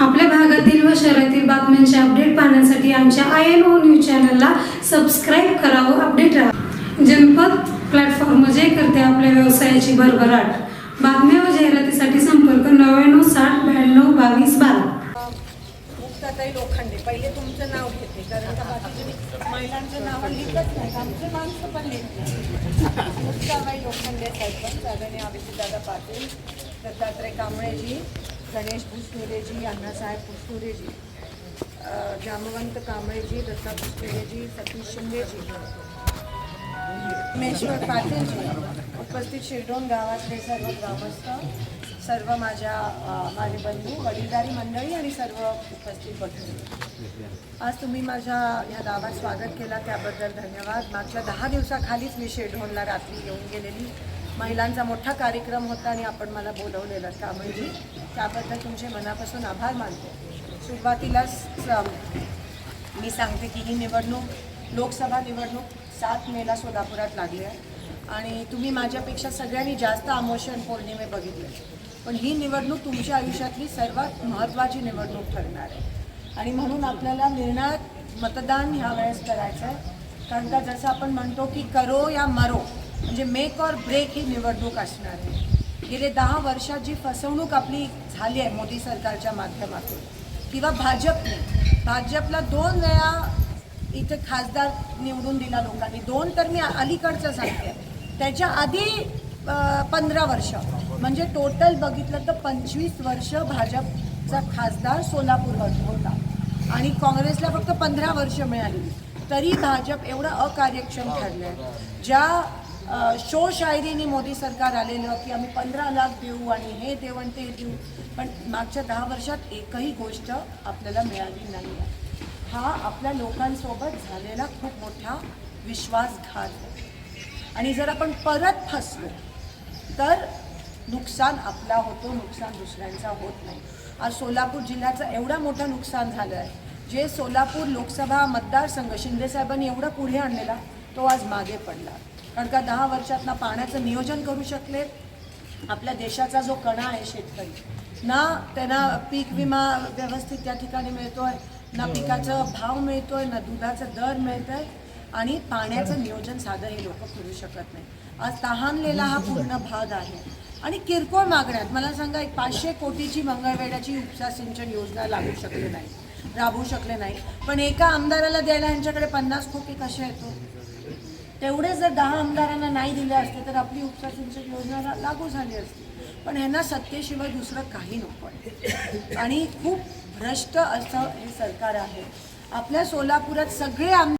आपल्या भागातील व शहरातील बातम्यांचे अपडेट पाहण्यासाठी आमच्या आय एन ओ न्यूज चॅनलला सबस्क्राईब करावं अपडेट राहा. जनपद प्लॅटफॉर्म जे करते आपल्या व्यवसायाची भरभराट. बातम्या व जाहिरातीसाठी संपर्क नव्याण्णव साठ ब्याण्णव बावीस बारा. मुक्ताताई लोखंडे पहिले तुमचं नाव घेते कारण का बाकीचे महिलांचं नाव लिहितच नाही आमचे माणसं पण लिहित नाही. मुक्ताबाई लोखंडे सरपंच आदरणीय अभिजितदादा पाटील दत्तात्रय कांबळेजी गणेश भुसनुरेजी अण्णासाहेब भुसनुरेजी जामवंत कांबळेजी दत्ता भुसनुरेजी सतीश शिंदेजी मेश्वर पाटीलजी उपस्थित शिरडोन गावातले सर्व ग्रामस्थ सर्व माझ्या माझे बंधू वडीलधारी मंडळी आणि सर्व उपस्थित बंधू. आज तुम्ही माझ्या ह्या गावात स्वागत केला. त्याबद्दल धन्यवाद. मागच्या दहा दिवसाखालीच मी शेडहोनला रात्री येऊन गेलेली. महिलांचा मोठा कार्यक्रम होता आणि आपण मला बोलवलेलं त्यामुळे त्याबद्दल तुमचे मनापासून आभार मानतो. सुरुवातीलाच मी सांगते की ही निवडणूक लोकसभा निवडणूक सात मेला सोलापुरात लागली आहे. आणि तुम्ही माझ्यापेक्षा सगळ्यांनी जास्त आमोशन पौर्णिमे बघितले. पण ही निवडणूक तुमच्या आयुष्यातली सर्वात महत्त्वाची निवडणूक ठरणार आहे. आणि म्हणून आपल्याला निर्णायक मतदान ह्या वेळेस करायचं आहे कारण का जसं आपण म्हणतो की करो या मरो म्हणजे मेक और ब्रेक ही निवडणूक असणार आहे. गेले दहा वर्षात जी फसवणूक आपली झाली आहे मोदी सरकारच्या माध्यमातून किंवा भाजपने भाजपला दोन वेळा इथे खासदार निवडून दिला लोकांनी. दोन तर मी अलीकडचं सांगते. त्याच्या आधी पंधरा वर्ष म्हणजे टोटल बघितलं तर पंचवीस वर्ष भाजपचा खासदार सोलापूर होता. आणि काँग्रेसला फक्त पंधरा वर्ष मिळाली. तरी भाजप एवढं अकार्यक्षम ठरलं आहे ज्या शो शायरीने मोदी सरकार आलेलं की आम्ही पंधरा लाख देऊ आणि हे देऊ आणि ते देऊ. पण मागच्या दहा वर्षात एकही गोष्ट आपल्याला मिळाली नाही. आहे हा आपल्या लोकांसोबत झालेला खूप मोठा विश्वासघात. आहे आणि जर आपण परत फसलो तर नुकसान आपला होतो नुकसान दुसऱ्यांचा होत नाही. आज सोलापूर जिल्ह्याचं एवढं मोठं नुकसान झालं आहे. जे सोलापूर लोकसभा मतदारसंघ शिंदेसाहेबांनी एवढं पुढे आणलेला तो आज मागे पडला. कारण का दहा वर्षात ना पाण्याचं नियोजन करू शकले. आपल्या देशाचा जो कणा आहे शेतकरी ना त्यांना पीक विमा व्यवस्थित त्या ठिकाणी मिळतोय ना पिकाचा भाव मिळतोय ना दुधाचा दर मिळतोय आणि पाण्याचं नियोजन साधं हे लोक करू शकत नाही. आज तहानलेला हा पूर्ण भाग आहे. आणि किरकोळ मागण्यात मला सांगा एक पाचशे कोटीची मंगळवेढ्याची उपसा सिंचन योजना लागू शकले नाही राबवू शकले नाही. पण एका आमदाराला द्यायला यांच्याकडे पन्नास कोटी कसे येतो तेवढे जर दहा आमदारांना नाही दिले असते तर आपली उपसा सिंचन योजना लागू झाली असती. पण ह्यांना सत्तेशिवाय दुसरं काही नको आहे. आणि खूप भ्रष्ट असं हे सरकार आहे. आपल्या सोलापुरात सगळे आमदार